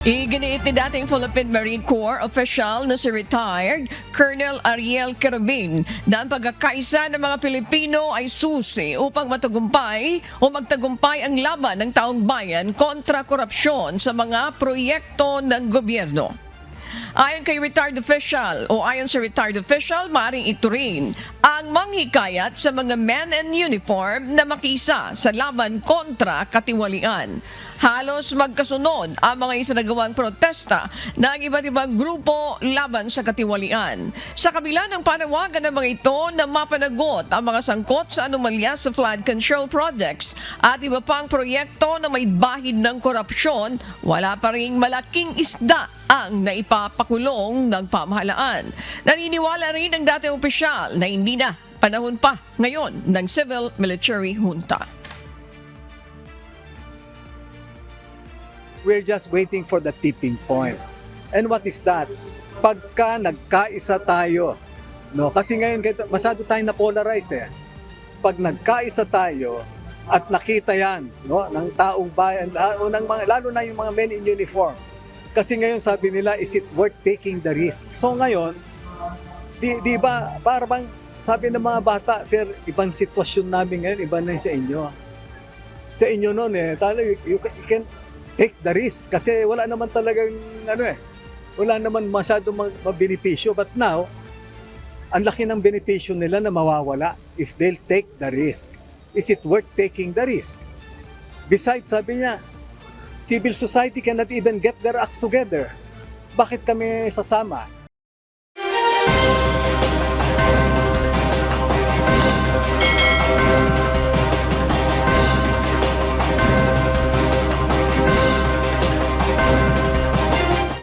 Iginiit ni dating Philippine Marine Corps official na si retired Colonel Ariel Carabin na ang pagkakaisa ng mga Pilipino ay susi upang matagumpay o magtagumpay ang laban ng taong bayan kontra korupsyon sa mga proyekto ng gobyerno. Ayon kay retired official o ayon sa retired official, maring ito rin ang manghikayat sa mga men in uniform na makisa sa laban kontra katiwalian. Halos magkasunod ang mga isinagawang protesta ng iba't ibang grupo laban sa katiwalian. Sa kabila ng panawagan ng mga ito na mapanagot ang mga sangkot sa anomalya sa flood control projects at iba pang proyekto na may bahid ng korupsyon, wala pa ring malaking isda ang naipapakulong ng pamahalaan. Naniniwala rin ang dating opisyal na hindi na panahon pa ngayon ng civil military junta. We're just waiting for the tipping point. And what is that? Pagka nagkaisa tayo, no? Kasi ngayon masyado tayong na-polarize eh. Pag nagkaisa tayo at nakita yan, no, ng taong bayan, o ng mga, lalo na yung mga men in uniform. Kasi ngayon sabi nila, is it worth taking the risk? So ngayon, di, di ba, para bang sabi ng mga bata, sir, ibang sitwasyon namin ngayon, iba na sa inyo sa inyo noon eh, talo, you, you you can take the risk kasi wala naman talagang ano eh, wala naman masyadong mabenepisyo. But now, ang laki ng benepisyo nila na mawawala if they'll take the risk. Is it worth taking the risk? Besides, sabi niya, civil society cannot even get their acts together. Bakit kami sasama?